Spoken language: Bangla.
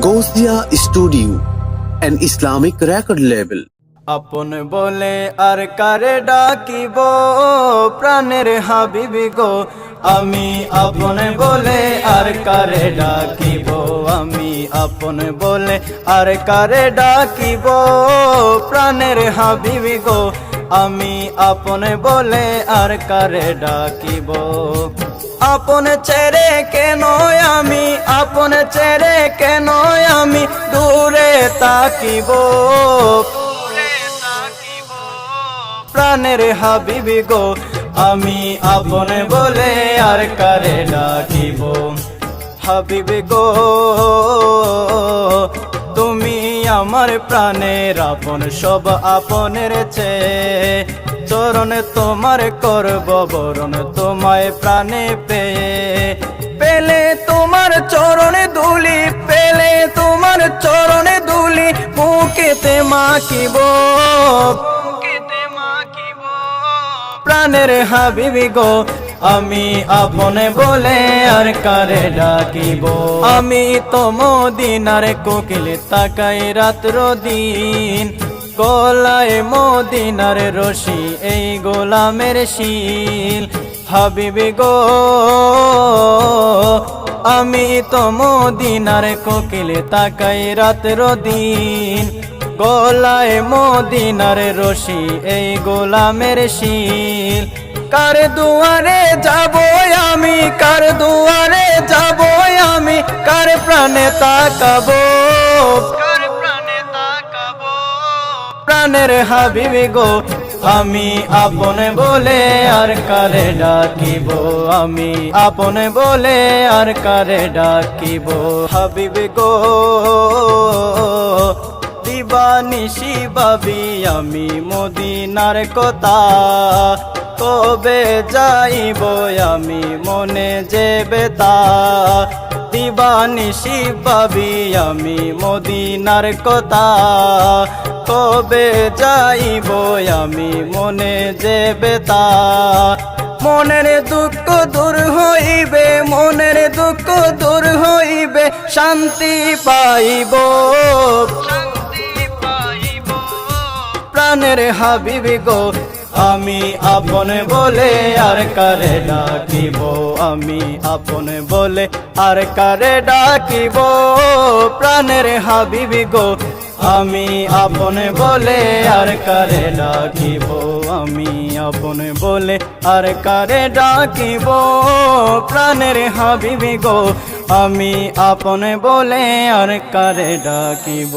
Gausia Studio, an Islamic record label. আপন বলে আর কারে ডাকিব? প্রাণের হাবিবি গো আমি আপন বলে আর কারে ডাকিব? আমি আপন বলে আর কারে ডাকিব? প্রাণের হাবিবি গো আমি আপন বলে আর কারে ডাকিব? আপন ছেড়ে কেন আমি? আপন ছেড়ে কেন আমি? দূরে তাকিব। প্রাণের হাবিবি গো আমি আপন বলে আর কারে ডাকিব? হাবিবি গো আমার প্রাণের, আপন সব আপনের চেয়ে। চরণে তোমার করব, বরণ তোমায় প্রাণে পেয়ে। পেলে তোমার চরণে দুলি পেলে তোমার চরণে দুলি বুকেতে মাকিব প্রাণের হাবিবি গো আমি আপনে বলে আর কারে ডাকিব? আমি তো মদিনার কোকিল তাকাই রাত্র দিন। গলায় মদিনার রশি, এই গোলামের শিল। হাবিবি গো, আমি তো মদিনার কোকিল তাকাই রাত্র দিন। গলায় মদিনার রশি, এই গোলামের শিল। কার দুয়ারে যাব আমি? কার দুয়ারে যাব আমি? কার প্রাণে তাকাবো? প্রাণের হাবিবি গো আমি আপন বলে আর কারে ডাকিব? আমি আপন বলে আর কারে ডাকিব? হাবিবি গো দিবানিশি বাবি আমি মদিনার কথা কবে যাইব আমি মনে যে বেতা। দিবানিশি বাবি আমি মদিনার কথা। কবে যাইব আমি মনে যে বেতা। মনের দুঃখ দূর হইবে মনের দুঃখ দূর হইবে শান্তি পাইব। প্রাণের হাবিবি গো আমি আপন বলে আর কারে ডাকিব? আমি আপন বলে আর কারে ডাকিব? প্রাণের হাবিবি গো, আমি আপন বলে আর কারে ডাকিব? আমি আপন বলে আর কারে ডাকিব? প্রাণের হাবিবি গো, আমি আপন বলে আর কারে ডাকিব?